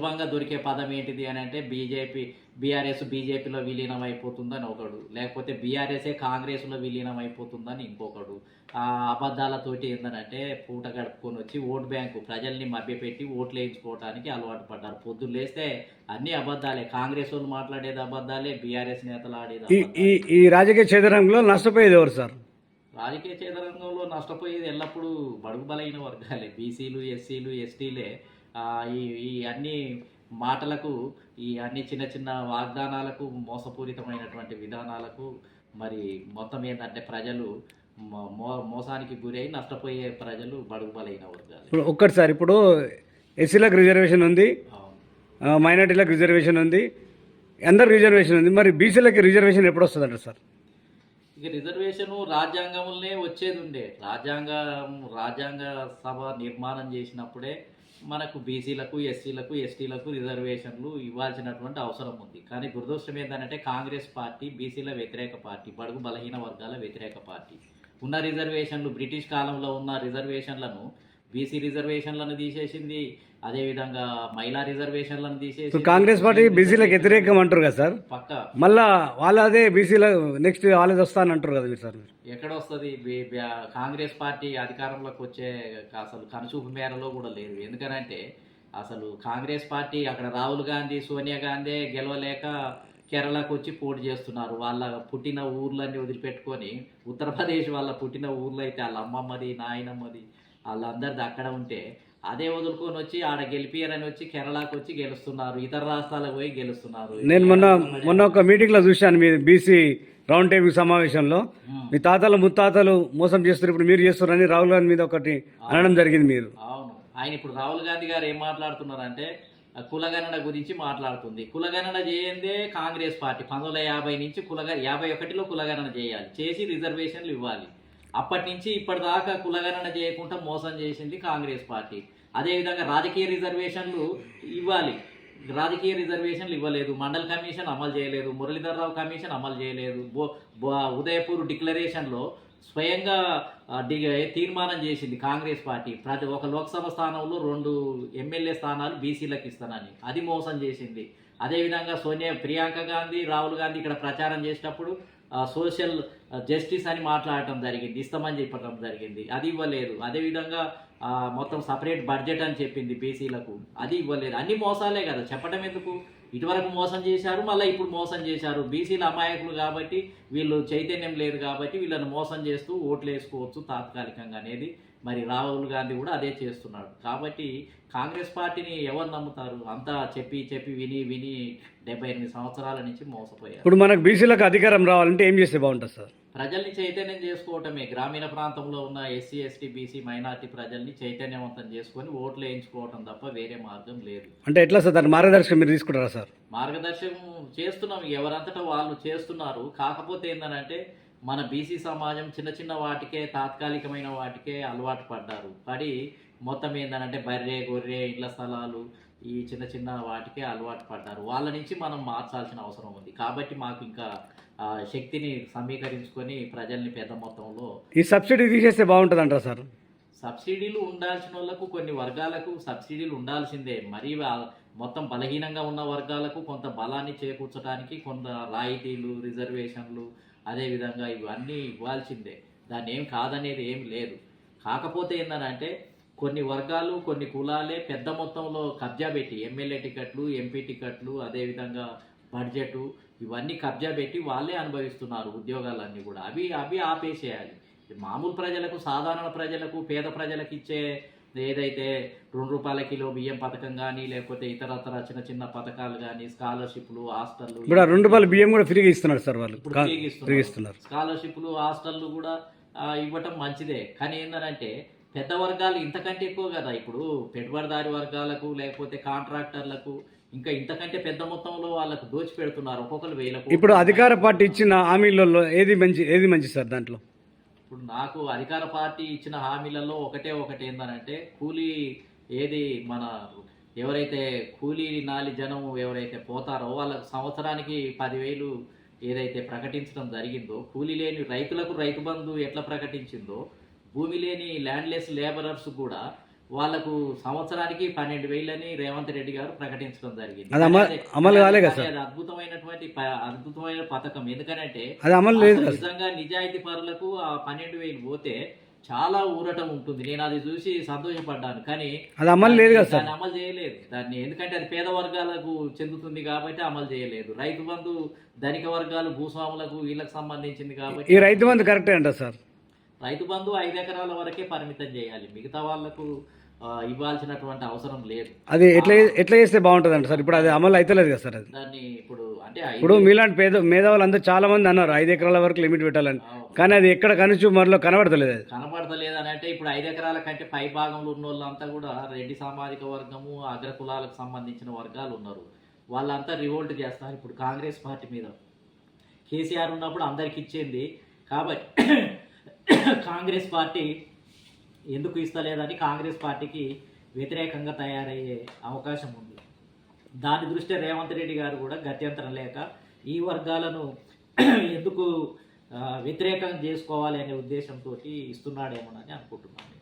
సులభంగా దొరికే పదం ఏంటిది అని అంటే బీజేపీ బీఆర్ఎస్ బీజేపీలో విలీనం అయిపోతుందని ఒకడు. లేకపోతే బీఆర్ఎస్ఏ కాంగ్రెస్లో విలీనం అయిపోతుందని ఇంకొకడు. ఆ అబద్ధాలతోటి ఏంటంటే పూట గడుపుకొని వచ్చి ఓట్ బ్యాంకు ప్రజల్ని మభ్యపెట్టి ఓట్లు వేయించుకోవడానికి అలవాటు పడ్డారు. పొద్దున్న లేస్తే అన్ని అబద్ధాలే. కాంగ్రెస్ వాళ్ళు మాట్లాడేది అబద్ధాలే బీఆర్ఎస్ నేతలు ఆడేది ఈ. ఈ రాజకీయ క్షేత్రంలో నష్టపోయేది ఎవరు సార్? రాజకీయ క్షేత్రంలో నష్టపోయేది ఎల్లప్పుడూ బడుగు బలైన వర్గాలే. బీసీలు ఎస్సీలు ఎస్టీలే. ఈ ఈ అన్ని మాటలకు ఈ అన్ని చిన్న చిన్న వాగ్దానాలకు మోసపూరితమైనటువంటి విధానాలకు మరి మొత్తం ఏంటంటే ప్రజలు మో- మోసానికి గురై నష్టపోయే ప్రజలు బడుగు బలైన వర్గాలు. ఇప్పుడు ఒక్కటి సార్ ఇప్పుడు ఎస్సీలకు రిజర్వేషన్ ఉంది మైనార్టీలకు రిజర్వేషన్ ఉంది అందరికి రిజర్వేషన్ ఉంది మరి బీసీలకి రిజర్వేషన్ ఎప్పుడు వస్తుందంట సార్? ఇక రిజర్వేషన్ రాజ్యాంగంలోనే వచ్చేది ఉండే రాజ్యాంగం రాజ్యాంగ సభ నిర్మాణం చేసినప్పుడే మనకు బీసీలకు ఎస్సీలకు ఎస్టీలకు రిజర్వేషన్లు ఇవ్వాల్సినటువంటి అవసరం ఉంది. కానీ దురదృష్టం ఏంటంటే కాంగ్రెస్ పార్టీ బీసీల వ్యతిరేక పార్టీ బడుగు బలహీన వర్గాల వ్యతిరేక పార్టీ. ఉన్న రిజర్వేషన్లు బ్రిటిష్ కాలంలో ఉన్న రిజర్వేషన్లను బీసీ రిజర్వేషన్లను తీసేసింది అదేవిధంగా మహిళా రిజర్వేషన్లను తీసేసి కాంగ్రెస్ పార్టీ బీసీలకు వ్యతిరేకం అంటారు కదా సార్? పక్క. మళ్ళా వాళ్ళ అదే బీసీల నెక్స్ట్ వాళ్ళది వస్తా అని అంటారు కదా మీరు సార్? ఎక్కడ వస్తుంది కాంగ్రెస్ పార్టీ అధికారంలోకి వచ్చే అసలు కనుచూపు మేరలో కూడా లేదు. ఎందుకనంటే అసలు కాంగ్రెస్ పార్టీ అక్కడ రాహుల్ గాంధీ సోనియా గాంధీ గెలవలేక కేరళకు వచ్చి పోటీ చేస్తున్నారు. వాళ్ళ పుట్టిన ఊర్లన్నీ వదిలిపెట్టుకొని ఉత్తరప్రదేశ్ వాళ్ళ పుట్టిన ఊర్లో అయితే వాళ్ళ అమ్మమ్మది నాయనమ్మది వాళ్ళందరిది అక్కడ ఉంటే అదే వదులుకొని వచ్చి ఆడ గెలిపియరని వచ్చి కేరళకు వచ్చి గెలుస్తున్నారు ఇతర రాష్ట్రాలకు పోయి గెలుస్తున్నారు. నేను మొన్న మొన్న ఒక మీటింగ్లో చూశాను మీ బీసీ రౌండ్ టేబుల్ సమావేశంలో. మీ తాతలు ముత్తాతలు మోసం చేస్తారు ఇప్పుడు మీరు చేస్తున్నారని రాహుల్ గాంధీ మీద ఒకటి అనడం జరిగింది మీరు. అవును. ఆయన ఇప్పుడు రాహుల్ గాంధీ గారు ఏం మాట్లాడుతున్నారంటే కులగణన గురించి మాట్లాడుతుంది. కులగణన చేయందే కాంగ్రెస్ పార్టీ. పంతొమ్మిది యాభై నుంచి కులగ యాభై ఒకటిలో కులగణన చేయాలి. చేసి రిజర్వేషన్లు ఇవ్వాలి. అప్పటి నుంచి ఇప్పటిదాకా కులగణన చేయకుండా మోసం చేసింది కాంగ్రెస్ పార్టీ. అదేవిధంగా రాజకీయ రిజర్వేషన్లు ఇవ్వాలి. రాజకీయ రిజర్వేషన్లు ఇవ్వలేదు. మండల్ కమిషన్ అమలు చేయలేదు. మురళీధర్రావు కమిషన్ అమలు చేయలేదు. బో- ఉదయపూర్ డిక్లరేషన్లో స్వయంగా డి తీర్మానం చేసింది కాంగ్రెస్ పార్టీ. ప్రతి ఒక లోక్సభ స్థానంలో రెండు ఎమ్మెల్యే స్థానాలు బీసీలకు ఇస్తానని. అది మోసం చేసింది. అదేవిధంగా సోనియా ప్రియాంక గాంధీ రాహుల్ గాంధీ ఇక్కడ ప్రచారం చేసేటప్పుడు సోషల్ జస్టిస్ అని మాట్లాడటం జరిగింది ఇస్తామని చెప్పడం జరిగింది. అది ఇవ్వలేదు. అదేవిధంగా మొత్తం సపరేట్ బడ్జెట్ అని చెప్పింది బీసీలకు. అది ఇవ్వలేదు. అన్ని మోసాలే కదా. చెప్పడం ఎందుకు? ఇటువరకు మోసం చేశారు మళ్ళీ ఇప్పుడు మోసం చేశారు. బీసీల అమాయకులు కాబట్టి వీళ్ళు చైతన్యం లేదు కాబట్టి వీళ్ళని మోసం చేస్తూ ఓట్లు వేసుకోవచ్చు తాత్కాలికంగా అనేది మరి రాహుల్ గాంధీ కూడా అదే చేస్తున్నాడు. కాబట్టి కాంగ్రెస్ పార్టీని ఎవరు నమ్ముతారు? అంతా చెప్పి చెప్పి విని విని డెబ్బై ఎనిమిది సంవత్సరాల నుంచి మోసపోయారు. ఇప్పుడు మనకు బీసీలకు అధికారం రావాలంటే ఏం చేస్తే బాగుంటుంది సార్? ప్రజల్ని చైతన్యం చేసుకోవటమే. గ్రామీణ ప్రాంతంలో ఉన్న ఎస్సీ ఎస్టీ బీసీ మైనార్టీ ప్రజల్ని చైతన్యవంతం చేసుకొని ఓట్లు వేయించుకోవటం తప్ప వేరే మార్గం లేదు. అంటే ఎట్లా సార్? దాని మార్గదర్శకం మీరు తీసుకుంటారా సార్? మార్గదర్శకం చేస్తున్నాం. ఎవరంతటా వాళ్ళు చేస్తున్నారు. కాకపోతే ఏంటంటే మన బీసీ సమాజం చిన్న చిన్న వాటికే తాత్కాలికమైన వాటికే అలవాటు పడ్డారు. పడి మొత్తం ఏంటంటే బర్రె గొర్రె ఇళ్ళ స్థలాలు ఈ చిన్న చిన్న వాటికే అలవాటు పడ్డారు. వాళ్ళ నుంచి మనం మార్చాల్సిన అవసరం ఉంది. కాబట్టి మాకు ఇంకా శక్తిని సమీకరించుకొని ప్రజల్ని పెద్ద మొత్తంలో ఈ సబ్సిడీ తీసేస్తే బాగుంటుంది అంటారా సార్? సబ్సిడీలు ఉండాల్సిన వాళ్ళకు కొన్ని వర్గాలకు సబ్సిడీలు ఉండాల్సిందే. మరి మొత్తం బలహీనంగా ఉన్న వర్గాలకు కొంత బలాన్ని చేకూర్చడానికి కొంత రాయితీలు రిజర్వేషన్లు అదేవిధంగా ఇవన్నీ ఇవ్వాల్సిందే. దాన్ని ఏం కాదనేది ఏం లేదు. కాకపోతే ఏంటంటే కొన్ని వర్గాలు కొన్ని కులాలే పెద్ద మొత్తంలో కబ్జా పెట్టి ఎమ్మెల్యే టికెట్లు ఎంపీ టికెట్లు అదేవిధంగా బడ్జెట్ ఇవన్నీ కబ్జా పెట్టి వాళ్ళే అనుభవిస్తున్నారు ఉద్యోగాలన్నీ కూడా. అవి అవి ఆపేసేయాలి. మామూలు ప్రజలకు సాధారణ ప్రజలకు పేద ప్రజలకు ఇచ్చే ఏదైతే రెండు రూపాయల కిలో బియ్యం పథకం కానీ లేకపోతే ఇతరతర చిన్న చిన్న పథకాలు కానీ స్కాలర్షిప్లు హాస్టల్లు ఇప్పుడు రెండు రూపాయల బియ్యం కూడా ఫ్రీగా ఇస్తున్నారు సార్ వాళ్ళు. ఫ్రీగా ఇస్తున్నారు. స్కాలర్షిప్లు హాస్టల్లు కూడా ఇవ్వటం మంచిదే. కానీ ఏంటంటే పెద్ద వర్గాలు ఇంతకంటే ఎక్కువ కదా. ఇప్పుడు పెట్టుబడిదారి వర్గాలకు లేకపోతే కాంట్రాక్టర్లకు ఇంకా ఇంతకంటే పెద్ద మొత్తంలో వాళ్ళకు దోచి పెడుతున్నారు ఒక్కొక్కరు వేల. ఇప్పుడు అధికార పార్టీ ఇచ్చిన హామీలలో ఏది మంచి ఏది మంచి సార్ దాంట్లో? ఇప్పుడు నాకు అధికార పార్టీ ఇచ్చిన హామీలలో ఒకటే ఒకటి ఏందనంటే కూలీ ఏది మన ఎవరైతే కూలీ నాలి జనం ఎవరైతే పోతారో వాళ్ళకు సంవత్సరానికి పదివేలు ఏదైతే ప్రకటించడం జరిగిందో కూలీ లేని రైతులకు రైతు బంధు ఎట్లా ప్రకటించిందో భూమి లేని ల్యాండ్లెస్ లేబరర్స్ కూడా వాళ్ళకు సంవత్సరానికి పన్నెండు వేలని రేవంత్ రెడ్డి గారు ప్రకటించడం జరిగింది. అమలు అద్భుతమైనటువంటి అద్భుతమైన పథకం. ఎందుకంటే నిజంగా నిజాయితీ పరులకు ఆ పన్నెండు వేలు పోతే చాలా ఊరటం ఉంటుంది. నేను అది చూసి సంతోషపడ్డాను. కానీ అది అమలు లేదు కదా దాన్ని అమలు చేయలేదు. దాన్ని ఎందుకంటే అది పేద వర్గాలకు చెందుతుంది కాబట్టి అమలు చేయలేదు. రైతు బంధు ధనిక వర్గాలు భూస్వాములకు వీళ్ళకి సంబంధించింది కాబట్టి ఈ రైతు బంధు కరెక్టే అంట సార్. రైతు బంధు ఐదు ఎకరాల వరకే పరిమితం చేయాలి. మిగతా వాళ్ళకు ఆ, ఇవ్వాల్సినటువంటి అవసరం లేదు. అది ఎట్లా ఎట్లా చేస్తే బాగుంటుంది అంట సార్? ఇప్పుడు అది అమలు అవుతలేదు కదా సార్ అది? దాన్ని ఇప్పుడు అంటే ఇప్పుడు మీలాంటి పేద మేధావులు అందరూ చాలా మంది అన్నారు ఐదు ఎకరాల వరకు లిమిట్ పెట్టాలని. కానీ అది ఎక్కడ కనుచు మరిలో కనబడతలేదు అది. కనపడతలేదు అని అంటే ఇప్పుడు ఐదు ఎకరాల కంటే పై భాగంలో ఉన్న వాళ్ళంతా కూడా రెడ్డి సామాజిక వర్గము అగ్ర కులాలకు సంబంధించిన వర్గాలు ఉన్నారు. వాళ్ళంతా రివోల్ట్ చేస్తారు ఇప్పుడు కాంగ్రెస్ పార్టీ మీద. కేసీఆర్ ఉన్నప్పుడు అందరికి ఇచ్చింది. కాబట్టి కాంగ్రెస్ పార్టీ ఎందుకు ఇస్తలేదని కాంగ్రెస్ పార్టీకి వ్యతిరేకంగా తయారయ్యే అవకాశం ఉంది. దాని దృష్ట్యా రేవంత్ రెడ్డి గారు కూడా గత్యంతరం లేక ఈ వర్గాలను ఎందుకు వ్యతిరేకం చేసుకోవాలి అనే ఉద్దేశంతో ఇస్తున్నాడేమోనని అనుకుంటున్నాను.